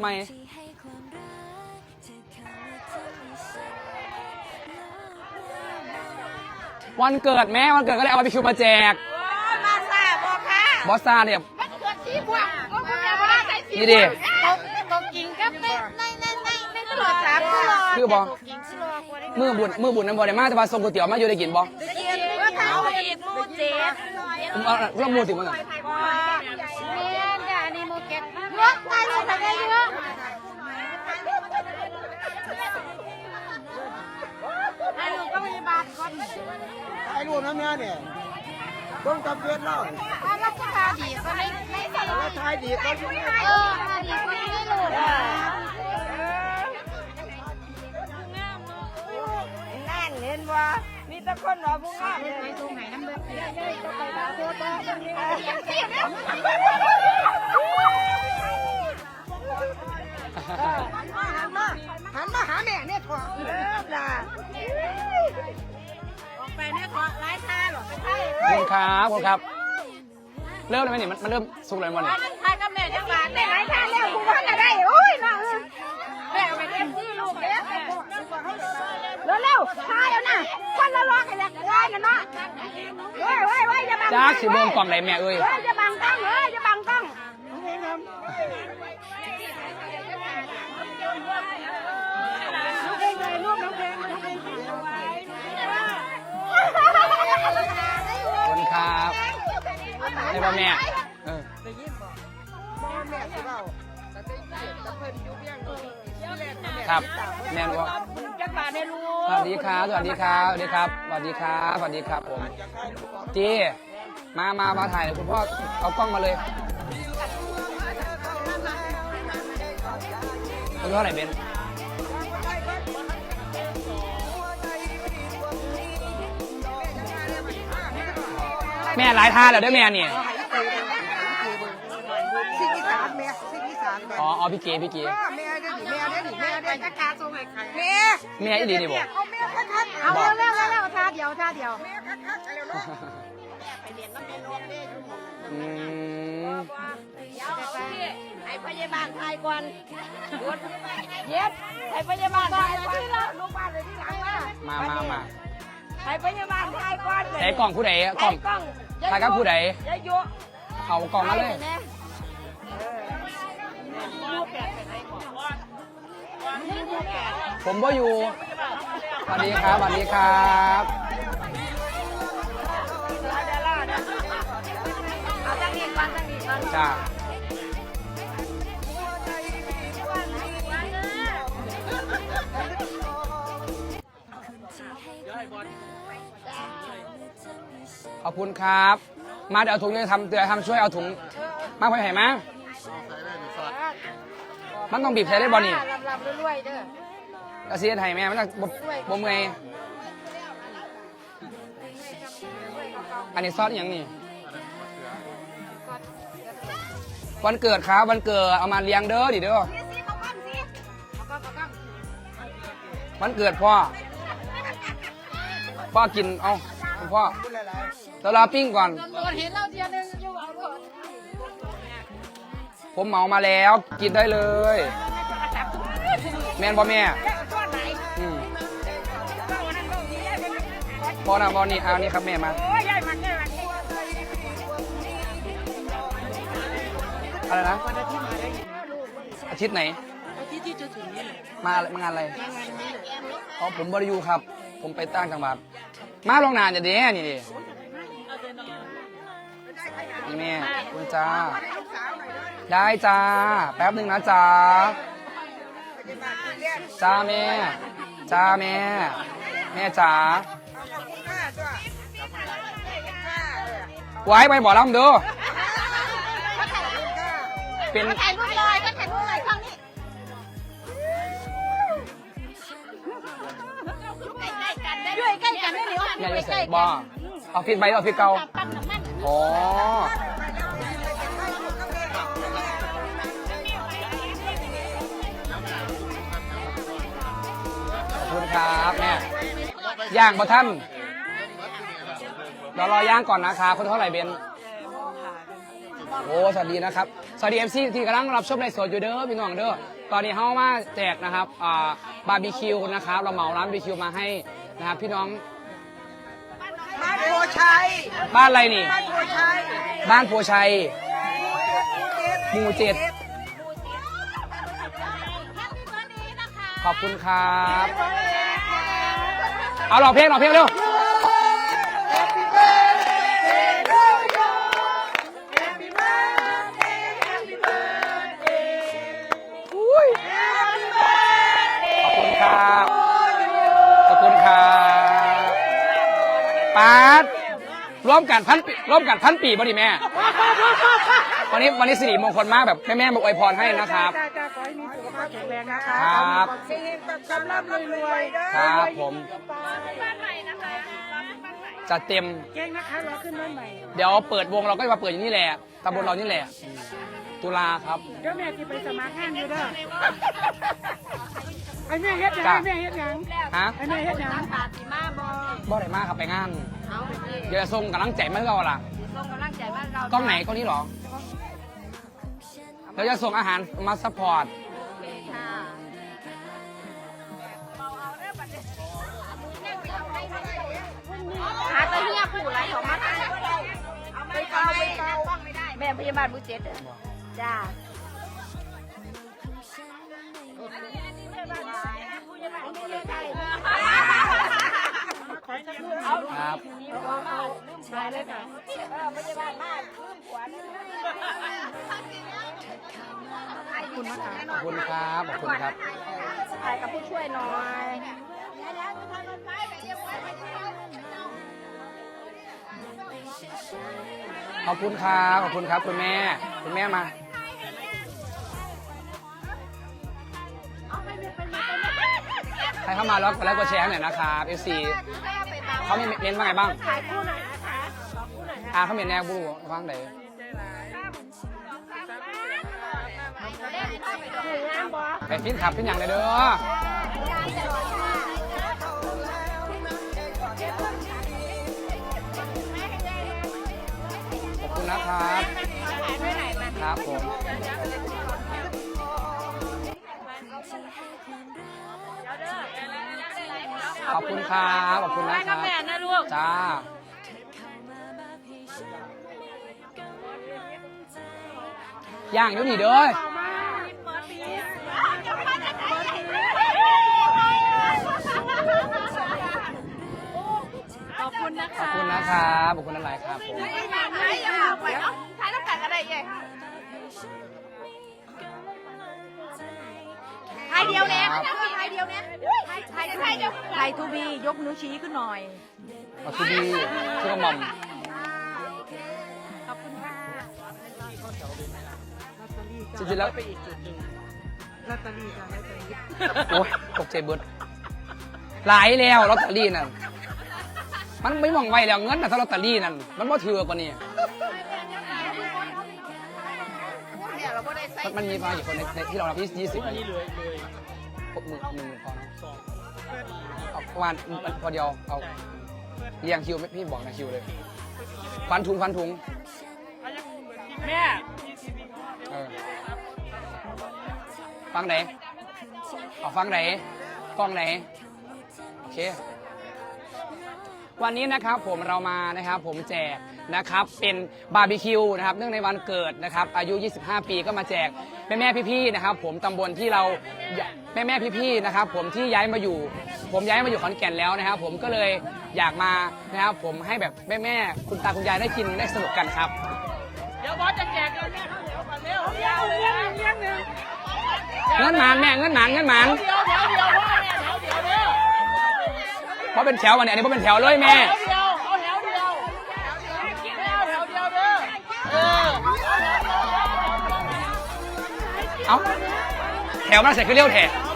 ไหมวันเกิดแม่วันเกิดก็เลยเอาบาร์บีคิวมาแจก มาซาบอกค่ะบอสซ่าเนี่ยมันเกิดสีบวกก็คุณจะมาใส่สีนี่ดิ ตกกิงกับในในในในในตลอดสามคือบอกิงชื่อว่ามือบุญมือบุญน้ำบอได้มาแต่ว่าส่งก๋วยเตี๋ยวมาอยู่ได้กินบอจะเกียนว่าเท้าอีกมูเจ็บผมเอาเรื่องมูติมันก่อนเมียนอย่านี่มูเก็ต เยอะตายเลยทำได้เยอะให้ลูกก็พยาบาลก่อนถ่ายรูปนะแม่เนี่ยต้องจำเป็นเล่าถ้ารักษาดีก็ไม่ไม่ใส่แล้วถ่ายดีก็ช่วยเออถ้าดีก็ไม่รู้นะนั่นเห็นว่ามีแต่คนรอผู้งามไปตรงไหนน้ำเลือดไปดาวโคตรบ้า หันมาหันมาหาแม่เนี่ยถอดเริ่มละไปเนี่ยขอไล่ท่าหรอไปไทยขอบคุณครับขอบคุณครับ เริ่มเลยไหมเนี่ยมันมันเริ่มสุกเลยมั้งเนี่ยไทยกับแม่จังหวัดเนี่ยไล่ท่าแล้วกูว่าอะไรโอ้ยน้องแม่ไปเต็มที่ลูกเลยเร็วๆทายเอานะคนละร้องให้แล้วได้นะเนาะเฮ้ยเฮ้ยเฮ้ยอย่าบังจ้าสิเบิ่งกล่องไหนแม่เอ้ยเฮ้ยอย่าบังกล้องเฮ้ยอย่าบังกล้อง ได้ป่ะแม่เออแม่สิเล่าแต่ได้เกียรติกับเพิ่นอยู่เบี้ยงเลยครับแม่นว่าจักบาทได้รู้สวัสดีครับสวัสดีครับสวัสดีครับสวัสดีครับสวัสดีครับผมจีมามามาถ่ายคุณพ่อเอากล้องมาเลยคุณพ่อไหนเบน แม่หลายท่าแล้วเด้วยแม่เนี่ยสิ่งอีสานแม่สิ่งอีสานแม่อ๋ออ๋อพี่เก๋พี่เก๋แม่ได้ดิแม่ได้ดิแม่ได้ดิกาทรงไอ้ไข่แม่แม่อีดีนี่บอกเอาแม่คักๆเอาเร็วเร็วเร็วท่าเดียวท่าเดียวแม่คักๆเร็วเนาะอืมให้พยาบาลทายก่อนเย็ดให้พยาบาลทายก่อนลูกบ้านเลยที่หลังว่ามามามา ให้พยาบาลทายก่อนไหนกล่องผู้ใดอะกล่องกล้องถ่ายกับผู้ใดยายยุเอากล่องมาเลยผมก็อยู่สวัสดีครับสวัสดีครับเอาตั้งนี้ก่อนตั้งนี้ก่อนจ้า อบคุณครับ มาเดี๋ยวเอาถุงจะทำเดี๋ยวทำช่วยเอาถุงมาไปไหนมามันต้องบีบใช้ได้บอลนี่ลำลำรวยๆเด้อกระเซียนไทยแม่มันบ่บ่เมอยอันนี้ซอสอหย่างนี้วันเกิดครับวันเกิดเอามาเลี้ยงเด้อดิเด้อวันเกิดพ่อพ่อกินเอา คุณพ่อเดี๋ยวรอปิ้งก่อนเห็นเราเทียนึงอยู่เอาลูกผมเหมามาแล้ว กินได้เลย แม่นพ่อแม่อืมพ่อนะพ่อนี่เอานี่ครับแม่มาโอ้ยยายมันยายมันอะไรนะ อาทิตย์ไหนอาทิตย์ที่จะถึงนี้มาอะไรมางานอะไรอ๋อผมบริยูครับ ผมไปตั้งจังหวัด มาลงนานจะดีนี่ดินี่แม่คุณจ้า ได้จ้า แป๊บหนึ่งนะจ้า จ้าแม่ จ้าแม่ แม่จ๋าไว้ไปบ่อลำดูเป็นถ่ายรูปเลยก็ถ่ายรูปเลย ข้างนี้อยู่ใกล้กันได้เดี๋ยวแม่จะใส่บ่อออฟฟิศใบออฟฟิศเก่าปั๊มน้ำมันอ๋อขอบคุณครับแม่ย่างบ่ท่านเรารอย่างก่อนนะครับคนเท่าไหร่เบนโอ้สวัสดีนะครับ สวัสดีเอฟซีที่กำลังรับชมในสดอยู่เด้อพี่น้องเด้อตอนนี้เฮามาแจกนะครับอ่าบาร์บีคิวนะครับ เราเหมาร้านบาร์บีคิวมาให้นะครับพี่น้องบ้านโพ ชัยบ้านอะไรนี่ บ้านโพชัยบ้านโพชัย หมู่เจ็ด ขอบคุณครับ เอาหลอกเพลงหลอกเพลงเร็ว ขอบคุณครับ ขอบคุณครับปาด ร่วมกันพันปีร่วมกันพันปีบ่ดิแม่ วันนี้วันนี้สิริมงคลมากแบบแม่แม่ๆมาอวยพรให้นะครับ จ้าจ้าขอให้มีสุขภาพแข็งแรงนะคะครับเฮงๆกับกำลังรวยๆเด้อครับ ผม จะเต็ม เก่งนะคะรอขึ้นบ้านใหม่เดี๋ยวเปิดวงเราก็จะมาเปิดอยู่นี่แหละตำบลเรานี่แหละ ตุลาครับ เดี๋ยวแม่ที่ไปสมัครงานอยู่เด้อไอ้แม่เฮ็ดหยังจ้ะไอ้แม่เฮ็ดหยังฮะไอ้แม่เฮ็ดหยังขาดสีมาบอบ่ได้มากครับไปงาน เอาไปดิเดี๋ยวจะส่งกำลังใจมาให้เราล่ะส่งกำลังใจบ้านเรากล้องไหนกล้องนี้เหรอเราจะส่งอาหารมาซัพพอร์ตค่ะหาตะเฮียผู้ไรของมาทางไปเฝ้าไปเฝ้าแม่พยาบาลบุเจ็ดอะจ้า ครับใช่เลยค่ะขอบคุณครับ ขอบคุณครับถ่ายกับผู้ช่วยหน่อยขอบคุณครับ ขอบคุณครับคุณแม่ คุณแม่มาใครเข้ามาแล้วกดไลค์กดแชร์หน่อยนะครับ FC เขามีเน้นว่าไงบ้างถ่ายคู่หน่อยนะคะขอคู่หน่อยนะอ่าเขามีแนวบูว่างไหนถืองามบอไปฟินขับฟินอย่างไรเด้อขอบคุณนะครับครับผม ขอบคุณครับขอบคุณนะครับจ้า ย่างอยู่นี่เด้อขอบคุณนะขอบคะคุณนะครับขอบคุณอะไรครับผมถ่ายอย่าบอกไปเอาถ่ายน้ำกันก็ได้ยัยถ่ายเดียวเนี่ยถ่ายเดียวเนี่ยถ่ายถ่ายเดียวไทยทูบียกนิ้วชี้ขึ้นหน่อยขอบคุณดีชื่อกระหม่อมขอบคุณค่ะจริงๆแล้วลอตเตอรี่จ้ะลอตเตอรี่โอ้ยตกใจเบิดหลายแล้วลอตเตอรี่นั่นมันไม่มองไว้แล้วเงินน่ะถ้าลอตเตอรี่นั่นมันบ่ถือกว่านี้ เนี่ยเราไม่ได้ใส่มันมันมีมากี่คนในในที่เรารับยี่ยี่สิบอันนี้เลยหกหมื่นหนึ่งพอเนอะเอาประมาณพอเดียวเอาเรียงคิวไม่พี่บอกนะคิวเลยควันถุงควันถุงแม่เออฟังไหนเอาฟังไหนกล้องไหนโอเค วันนี้นะครับผมเรามานะครับผมแจกนะครับเป็นบาร์บีคิวนะครับเนื่องในวันเกิดนะครับอายุ 25 ปีก็มาแจกแม่แม่ๆพี่ๆนะครับผมตำบลที่เราแม่แม่ๆพี่ๆนะครับผมที่ย้ายมาอยู่ ผมย้ายมาอยู่ขอนแก่นแล้วนะครับ ผมก็เลยอยากมานะครับผมให้แบบแม่แม่คุณตาคุณยายได้กินได้สนุกกันครับ เดี๋ยวบอสจะแจกเลยแม่ข้าวเหนียวก่อนเร็วเดี๋ยวเลี้ยงเลี้ยงหนึ่งเงินหมานแม่เงินหมานเงินหมานเดี๋ยวเดี๋ยวเดี๋ยวพ่อแม่เดี๋ยวเดี๋ยวเดี๋ยวเพ ราะเป็นแถววันนี้อันนี้เพราะเป็นแถวเลยแม่ แถวเดียวเอาแถวเดียวแถวแถวเดียวเด้อเออเอาแถวมันใส่คือเลี้ยวแถว